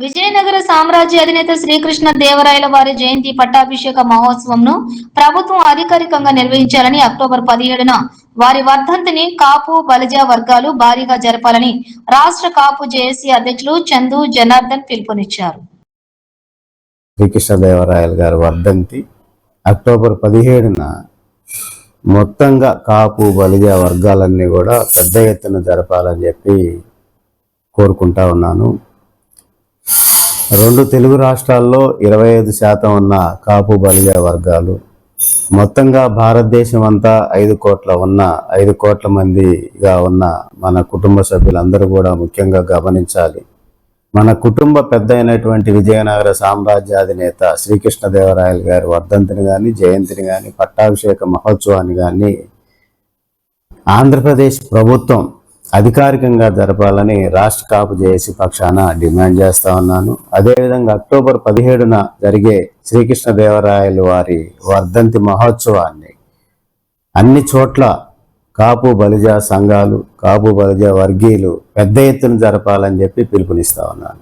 విజయనగర సామ్రాజ్య అధినేత శ్రీకృష్ణ దేవరాయల వారి జయంతి పట్టాభిషేక మహోత్సవంను ప్రభుత్వం అధికారికంగా నిర్వహించాలని అక్టోబర్ పదిహేడున వారి వర్ధంతిని కాపు బలిజ వర్గాలు భారీగా జరపాలని రాష్ట్ర కాపు జేఏసీ అధ్యక్షులు చందు జనార్దన్ పిలుపునిచ్చారు. శ్రీకృష్ణదేవరాయలు గారి వర్ధంతి అక్టోబర్ పదిహేడున మొత్తంగా కాపు బలిజ వర్గాలన్నీ కూడా పెద్ద ఎత్తున జరపాలని చెప్పి కోరుకుంటా ఉన్నాను. రెండు తెలుగు రాష్ట్రాల్లో ఇరవై ఐదు శాతం ఉన్న కాపు బలిజ వర్గాలు. మొత్తంగా భారతదేశం అంతా ఐదు కోట్ల ఉన్న ఐదు కోట్ల మందిగా ఉన్న మన కుటుంబ సభ్యులందరూ కూడా ముఖ్యంగా గమనించాలి. మన కుటుంబ పెద్ద అయినటువంటి విజయనగర సామ్రాజ్యాధినేత శ్రీకృష్ణదేవరాయలు గారి వర్ధంతిని కానీ జయంతిని కానీ పట్టాభిషేక మహోత్సవాన్ని కానీ ఆంధ్రప్రదేశ్ ప్రభుత్వం అధికారికంగా జరపాలని రాష్ట్ర కాపు జేఏసీ పక్షాన డిమాండ్ చేస్తా ఉన్నాను. అదేవిధంగా అక్టోబర్ పదిహేడున జరిగే శ్రీకృష్ణదేవరాయలు వారి వర్ధంతి మహోత్సవాన్ని అన్ని చోట్ల కాపు బలిజ సంఘాలు కాపు బలిజ వర్గీయులు పెద్ద ఎత్తున జరపాలని చెప్పి పిలుపునిస్తా ఉన్నాను.